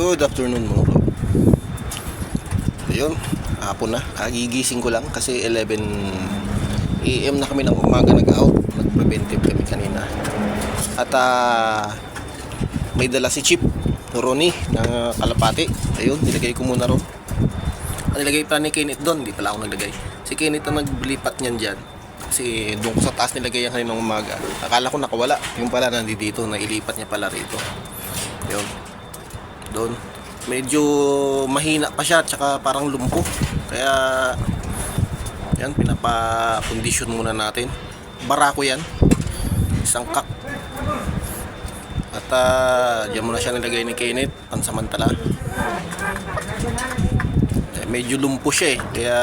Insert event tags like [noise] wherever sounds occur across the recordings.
Good afternoon mga bro. Ayun, hapon na. Kagigising ko lang kasi 11 AM na kami ng umaga nag-out. Nag-preventive kami kanina. At ah, may dala si Chip Ronnie ng Kalapati. Ayun, nilagay ko muna ron. Ang nilagay pa ni Kenneth doon, hindi pala ako naglagay. Si Kenneth ang naglipat niyan dyan. Kasi doon ko sa taas nilagay yan kaninang umaga. Akala ko nakawala. Yung pala nandito, nailipat niya pala rito. Yun. Doon. Medyo mahina pa siya, tsaka parang lumpo. Kaya, yan, pinapa-condition muna natin. Barako yan. Isang kak. At uh, diyan muna siya nilagay ni Kenneth, pansamantala. Eh, medyo lumpo siya eh, kaya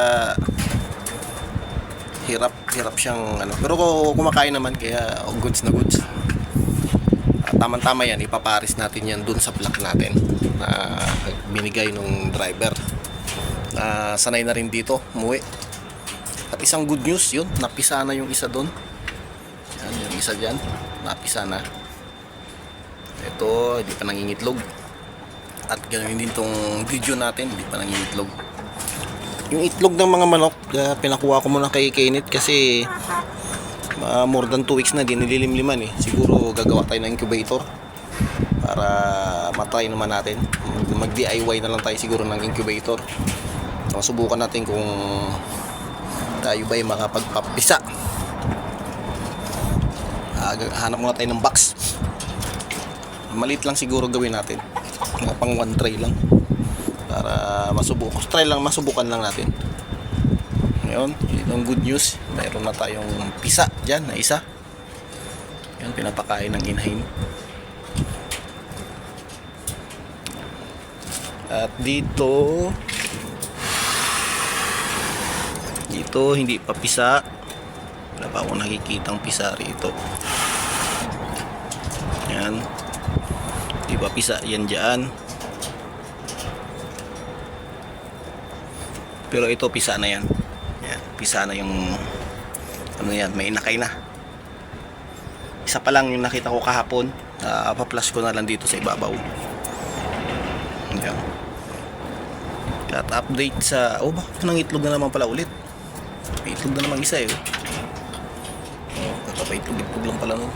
hirap hirap siyang ano pero kumakain naman kaya goods na goods Ah, tamang-tama yan ipaparis natin yan dun sa block natin na binigay nung driver. Na sanay na rin dito umuwi. At isang good news yun napisa na yung isa dun. Yan yung isa dyan napisa na. Ito hindi pa nangingitlog. At ganoon din tong video natin hindi pa nangingitlog. Yung itlog ng mga manok uh, pinakuha ko muna kay Kenneth kasi uh, more than 2 weeks na din nililimliman eh. Siguro gagawa tayo ng incubator para matry naman natin. Mag DIY na lang tayo siguro ng incubator. So, subukan natin kung tayo ba ay makapagpapisa uh, hanap muna tayo ng box. Maliit lang siguro gawin natin. Mga pang one tray lang. Para masubukan try lang masubukan lang natin ngayon yun ang good news. Mayroon na tayong pisa dyan na isa. Yan pinapakain ng inhain at dito dito hindi pa pisa. Wala pa akong nakikitang pisa rito. Yan. Di ba pisa yan dyan. Pero ito pisa na yan yan pisa na yung ano yan may inakay na. Isa pa lang yung nakita ko kahapon uh, pa-flash ko na lang dito sa ibabaw. Yan at update sa oh ba nang itlog na naman pala ulit. May itlog na naman isa eh. Oh kakapaitlog itlog lang pala nun.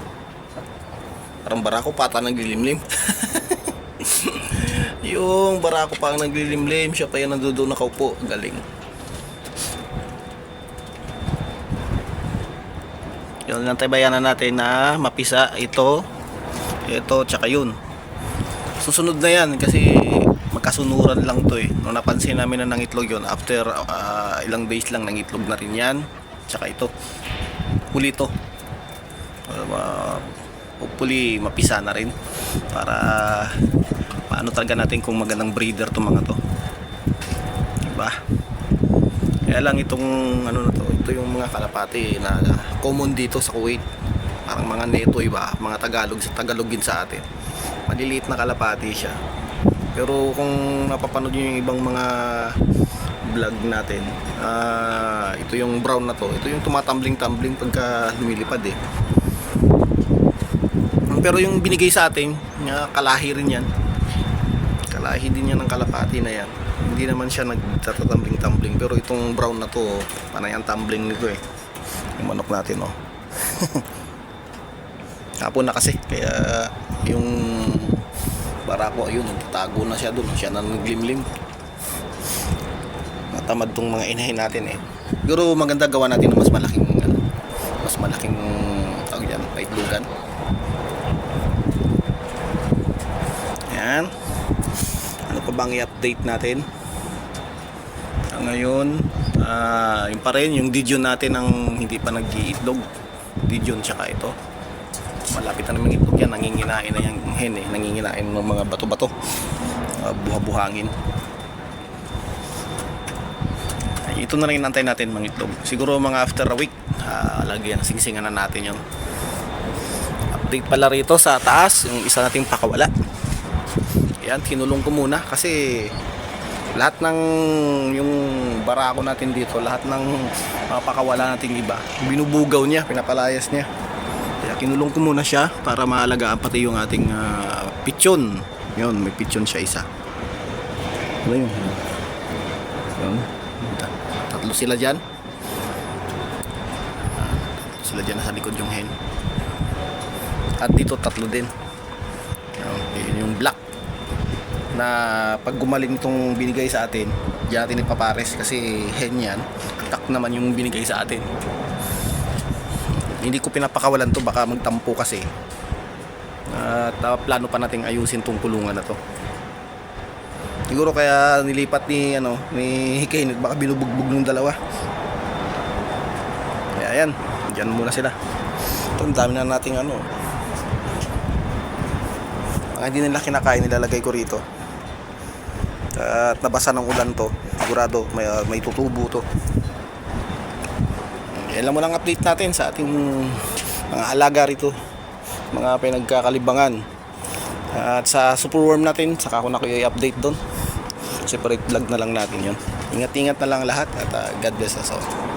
Parang barako pata naglilimlim. [laughs] Yung barako pa ang naglilimlim siya pa yan nandoon nakaupo. Galing yun lang tabayanan natin na mapisa. Ito ito tsaka yun. Susunod na yan kasi magkasunuran lang to eh. Nung napansin namin na nangitlog yun after ah, ilang days lang nangitlog na rin yan. Tsaka ito huli to. Uh, hopefully mapisa na rin. Para paano talaga natin kung magandang breeder to mga to kaya lang itong ano na to ito yung mga kalapati na common dito sa Kuwait. Parang mga neto iba mga Tagalog sa Tagalogin sa atin. Maliliit na kalapati siya. Pero kung napapanood nyo yung ibang mga vlog natin ah, ito yung brown na to. Ito yung tumatambling-tambling pagka lumilipad eh. Pero yung binigay sa atin kalahi rin yan. Kalahi din yan ng kalapati na yan hindi naman siya nagtatatumbling-tumbling pero itong brown na to panay ang tumbling nito eh. Yung manok natin oh. [laughs] Hapon na kasi kaya yung barako ayun nagtatago na siya doon siya na naglimlim. Matamad tong mga inahin natin eh. Pero maganda gawa natin ng mas malaking ano, mas malaking tawag yan paitlugan. Yan ano pa bang i-update natin ngayon ah yung pa rin yung Dijon natin ang hindi pa nag-iitlog. Dijon tsaka ito. Malapit na naman itlog yan nanginginain na yung hen eh nanginginain ng mga bato-bato. Uh, buha-buhangin. Ito na rin nantay natin mga itlog. Siguro mga after a week uh, lagyan singsingan na natin yun. Update pala rito sa taas yung isa nating pakawala. Yan kinulong ko muna kasi lahat ng yung barako natin dito lahat ng mga pakawala nating iba binubugaw niya pinapalayas niya kaya kinulong ko muna siya para maalagaan pati yung ating uh, pichon yun may pichon siya isa Ano yun? Yun. Ta- Tatlo sila dyan. Tatlo sila dyan nasa likod yung hen. At dito tatlo din. Yun, yun yung black na pag gumaling itong binigay sa atin, diyan natin ipapares kasi hen yan. Tak naman yung binigay sa atin. Hindi ko pinapakawalan to baka magtampo kasi. At ah, plano pa nating ayusin tong kulungan na to. Siguro kaya nilipat ni ano ni Kenneth baka binubugbog ng dalawa. Kaya ayan, diyan muna sila. Ito, ang dami na nating ano. Mga hindi nila kinakain, nilalagay ko rito. At nabasa ng ulan to. Sigurado may, ah, may tutubo to. Yan lang muna ang update natin sa ating mga alaga rito. Mga pinagkakalibangan. At sa superworm natin, saka ko na kayo i-update doon. Separate vlog na lang natin yon. Ingat-ingat na lang lahat at ah, God bless us all.